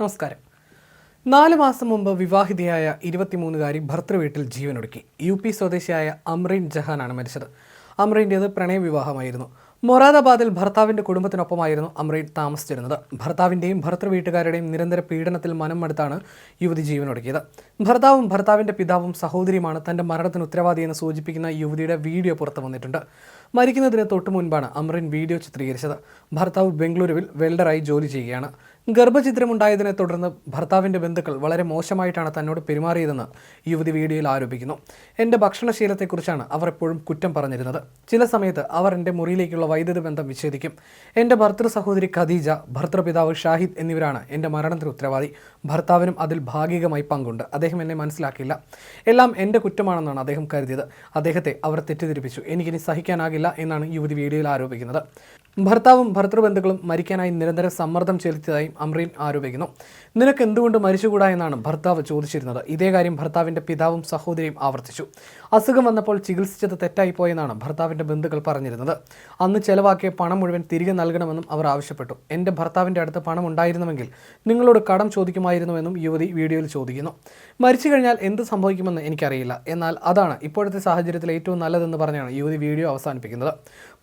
നമസ്കാരം. നാല് മാസം മുമ്പ് വിവാഹിതയായ ഇരുപത്തിമൂന്നുകാരി ഭർത്തൃവീട്ടിൽ ജീവനൊടുക്കി. യു പി സ്വദേശിയായ അമ്രീൻ ജഹാനാണ് മരിച്ചത്. അമ്രീന്റേത് പ്രണയവിവാഹമായിരുന്നു മൊറാദാബാദിൽ ഭർത്താവിന്റെ കുടുംബത്തിനൊപ്പമായിരുന്നു അമ്രീൻ താമസിച്ചിരുന്നത്. ഭർത്താവിന്റെയും ഭർത്തൃവീട്ടുകാരുടെയും നിരന്തര പീഡനത്തിൽ മനം മടുത്താണ് യുവതി ജീവനൊടുക്കിയത്. ഭർത്താവും ഭർത്താവിന്റെ പിതാവും സഹോദരിയുമാണ് തന്റെ മരണത്തിന് ഉത്തരവാദിയെന്ന് സൂചിപ്പിക്കുന്ന യുവതിയുടെ വീഡിയോ പുറത്തു വന്നിട്ടുണ്ട്. മരിക്കുന്നതിന് തൊട്ടു മുൻപാണ് അമ്രീൻ വീഡിയോ ചിത്രീകരിച്ചത്. ഭർത്താവ് ബംഗളൂരുവിൽ വെൽഡറായി ജോലി ചെയ്യുകയാണ്. ഗർഭചിത്രമുണ്ടായതിനെ തുടർന്ന് ഭർത്താവിന്റെ ബന്ധുക്കൾ വളരെ മോശമായിട്ടാണ് തന്നോട് പെരുമാറിയതെന്ന് യുവതി വീഡിയോയിൽ ആരോപിക്കുന്നു. എന്റെ ഭക്ഷണശീലത്തെക്കുറിച്ചാണ് അവർ എപ്പോഴും കുറ്റം പറഞ്ഞിരുന്നത്. ചില സമയത്ത് അവർ എന്റെ മുറിയിലേക്കുള്ള വൈദ്യുത ബന്ധം വിച്ഛേദിക്കും. എന്റെ ഭർത്തൃ സഹോദരി ഖദീജ ഭർത്തൃപിതാവ് ഷാഹിദ് എന്നിവരാണ് എന്റെ മരണത്തിന് ഉത്തരവാദി. ഭർത്താവിനും അതിൽ ഭാഗികമായി പങ്കുണ്ട്. അദ്ദേഹം എന്നെ മനസ്സിലാക്കിയില്ല. എല്ലാം എന്റെ കുറ്റമാണെന്നാണ് അദ്ദേഹം കരുതിയത്. അദ്ദേഹത്തെ അവർ തെറ്റിദ്ധരിപ്പിച്ചു. എനിക്കിനി സഹിക്കാനാകില്ല എന്നാണ് യുവതി വീഡിയോയിൽ ആരോപിക്കുന്നത്. ഭർത്താവും ഭർത്തൃബന്ധുക്കളും മരിക്കാനായി നിരന്തരം സമ്മർദ്ദം ചെലുത്തിയതായും അമ്രീൻ ആരോപിക്കുന്നു. നിനക്ക് എന്തുകൊണ്ട് മരിച്ചുകൂടാ എന്നാണ് ഭർത്താവ് ചോദിച്ചിരുന്നത്. ഇതേ കാര്യം ഭർത്താവിന്റെ പിതാവും സഹോദരിയും ആവർത്തിച്ചു. അസുഖം വന്നപ്പോൾ ചികിത്സിച്ചത് തെറ്റായി പോയെന്നാണ് ഭർത്താവിന്റെ ബന്ധുക്കൾ പറഞ്ഞിരുന്നത്. അന്ന് ചെലവാക്കിയ പണം മുഴുവൻ തിരികെ നൽകണമെന്നും അവർ ആവശ്യപ്പെട്ടു. എന്റെ ഭർത്താവിന്റെ അടുത്ത് പണം ഉണ്ടായിരുന്നുവെങ്കിൽ നിങ്ങളോട് കടം ചോദിക്കുമായിരുന്നുവെന്നും യുവതി വീഡിയോയിൽ ചോദിക്കുന്നു. മരിച്ചു കഴിഞ്ഞാൽ എന്ത് സംഭവിക്കുമെന്ന് എനിക്കറിയില്ല. എന്നാൽ അതാണ് ഇപ്പോഴത്തെ സാഹചര്യത്തിൽ ഏറ്റവും നല്ലതെന്ന് പറഞ്ഞാണ് യുവതി വീഡിയോ അവസാനിപ്പിക്കുന്നത്.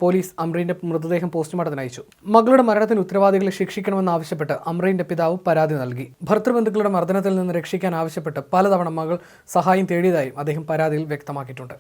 പോലീസ് അമ്രീന്റെ മൃതദേഹം പോസ്റ്റ്മോർട്ടത്തിന് അയച്ചു. മകളുടെ മരണത്തിന് ഉത്തരവാദികളെ ശിക്ഷിക്കണമെന്നാവശ്യപ്പെട്ട് അമ്രയിന്റെ പിതാവ് പരാതി നൽകി. ഭർത്തൃബന്ധുക്കളുടെ മർദ്ദനത്തിൽ നിന്ന് രക്ഷിക്കാൻ ആവശ്യപ്പെട്ട് പലതവണ മകൾ സഹായം തേടിയതായും അദ്ദേഹം പരാതിയിൽ വ്യക്തമാക്കിയിട്ടുണ്ട്.